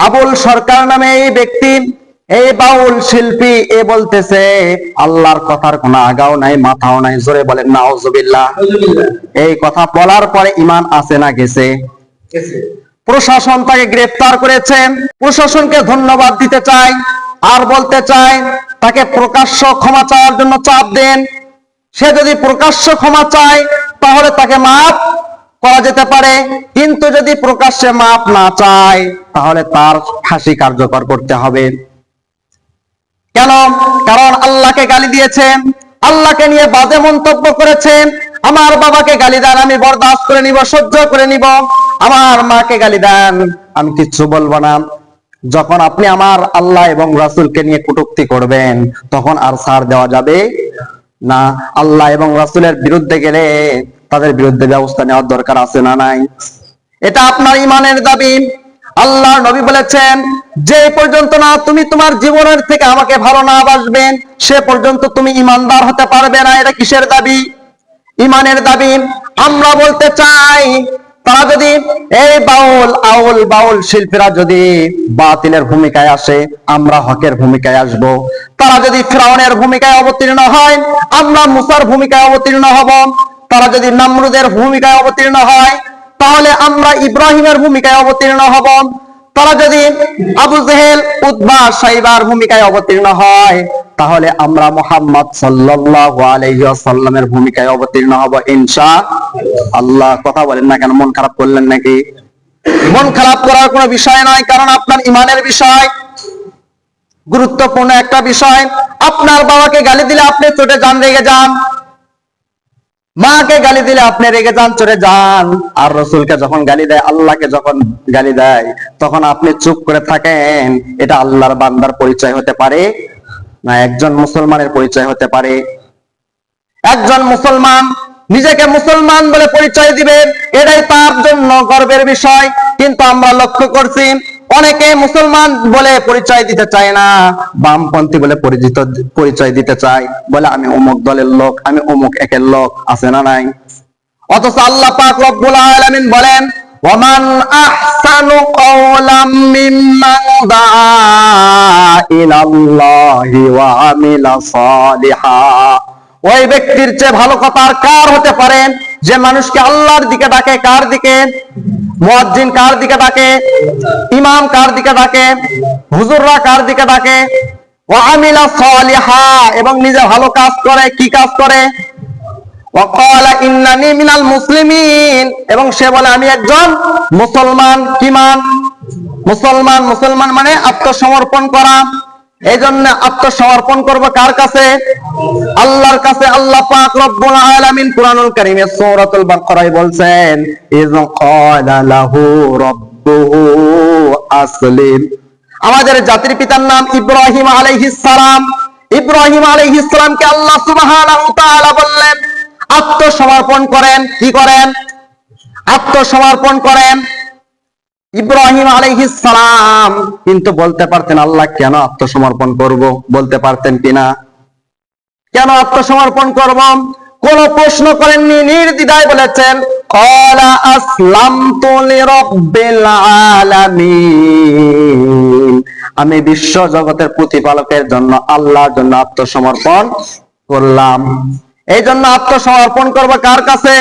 আবুল সরকার নামে এই ব্যক্তি এই বাউল শিল্পী এ বলতেছে আল্লাহর কথার কোনো আগাও নাই মাথাও নাই জোরে বলেন নাউজুবিল্লাহ। এই কথা বলার পরে ইমান আছে না গেছে? প্রশাসন তাকে গ্রেফতার করেছেন প্রশাসনকে ধন্যবাদ দিতে চাই আর বলতে চাই তাকে প্রকাশ্য ক্ষমা চাওয়ার জন্য চাপ দেন। সে যদি প্রকাশ্য ক্ষমা চায় তাহলে তাকে মাফ করা যেতে পারে। কিন্তু যদি প্রকাশ্যে মাপ না চায়, তাহলে তার ফাঁসি কার্যকর করতে হবে। কেন? কারণ আল্লাহকে গালি দিয়েছেন, আল্লাহকে নিয়ে বাজে মন্তব্য করেছেন। আমার বাবাকে গালি দেন, আমি বরদাস্ত করে নিব, সহ্য করে নিব। আমার মাকে গালি দেন, আমি কিচ্ছু বলব না। যখন আপনি আমার আল্লাহ এবং রাসূলকে নিয়ে কটূক্তি করবেন, তখন আর সার দেওয়া যাবে না। আল্লাহ এবং রাসূলের বিরুদ্ধে গেলে তাদের বিরুদ্ধে ব্যবস্থা নেওয়ার দরকার আছে না নাই? এটা আপনার ইমানের দাবি। আল্লাহ নবী বলেছেন, যে পর্যন্ত না তুমি তোমার জীবনের থেকে আমাকে ভালো না বাসবেন সে পর্যন্ত তুমি ইমানদার হতে পারবে না। এটা কিসের দাবি? ইমানের দাবি, আমরা বলতে চাই, তারা যদি এই বাউল, আউল বাউল শিল্পীরা যদি বাতিলের ভূমিকায় আসে, আমরা হকের ভূমিকায় আসব। তারা যদি ফ্রাউনের ভূমিকায় অবতীর্ণ হয়, আমরা মুসার ভূমিকায় অবতীর্ণ হব। তারা যদি নামরুদের ভূমিকায় অবতীর্ণ হয়, তাহলে আমরা ইব্রাহিমের ভূমিকায় অবতীর্ণ হব। তারা যদি আবু জেহেল উদ্বা সাইবার ভূমিকায় অবতীর্ণ হয়, তাহলে আমরা মোহাম্মদ আলাইহি ভূমিকায় অবতীর্ণ হব ইনশা আল্লাহ কথা বলেন না কেন, মন খারাপ করলেন নাকি? মন খারাপ করার কোনো বিষয় নয় কারণ আপনার ইমানের বিষয় গুরুত্বপূর্ণ একটা বিষয়। আপনার বাবাকে গালি দিলে আপনি চোটে যান, রেগে যান। মাকে গালি দিলে আপনি রেগে যান, চড়ে যান। আর রসুলকে যখন গালি দেয়, আল্লাহকে যখন গালি দেয়, তখন আপনি চুপ করে থাকেন। এটা আল্লাহর বান্দার পরিচয় হতে পারে না একজন মুসলমানের পরিচয় হতে পারে। একজন মুসলমান নিজেকে মুসলমান বলে পরিচয় দিবেন এটাই তার জন্য গর্বের বিষয়। কিন্তু আমরা লক্ষ্য করছি অনেকে মুসলমান বলে পরিচয় দিতে চায় না, বামপন্থী বলে পরিচিত, পরিচয় দিতে চায়। বলে, আমি অমুক দলের লোক, আমি অমুক একের লোক, আছে না নাই? অথচ আল্লাহ পাক রব্বুল আলামিন বলেন, ওমান আহসানু কওলাম মিম্মান দাআ ইলাল্লাহি ওয়া আমিলা সালিহা। ওই ব্যক্তির চেয়ে ভালো কথা আর কার হতে পারে? যে মানুষকে আল্লাহর দিকে ডাকে, কার দিকে? মুয়াজ্জিন কার দিকে ডাকে? ইমাম কার দিকে ডাকে? হুজুররা কার দিকে ডাকে? ও আমিলা সালিহা, এবং নিজে ভালো কাজ করে, কি কাজ করে? মিনাল মুসলিমিন, এবং সে বলে, আমি একজন মুসলমান। কিমান মুসলমান মুসলমান মানে আত্মসমর্পণ করা। এই জন্য আত্মসমর্পণ করব কার কাছে? আল্লাহর কাছে আল্লাহ পাক রব্বুল আলামিন কুরআনুল কারীমে সূরাতুল বাকারায় বলছেন, ইয ক্বালা লাহু রাব্বুহু আসলিম। আমাদের জাতির পিতার নাম ইব্রাহিম আলাইহিস সালাম। ইব্রাহিম আলাইহিস সালামকে আল্লাহ সুবহানাহু তাআলা বললেন, আত্মসমর্পণ করেন। কি করেন? আত্মসমর্পণ করেন। ইব্রাহিম সালাম। কিন্তু বলতে পারতেন, আল্লাহ কেন আত্মসমর্পণ করব? বলতে পারতেন কিনা? কেন আত্মসমর্পণ করব? কোন প্রশ্ন করেননি, নির্দ্বিধায় বলেছেন আমি বিশ্ব জগতের প্রতিপালকের জন্য, আল্লাহর জন্য আত্মসমর্পণ করলাম। এই জন্য আত্মসমর্পণ করব কার কাছে?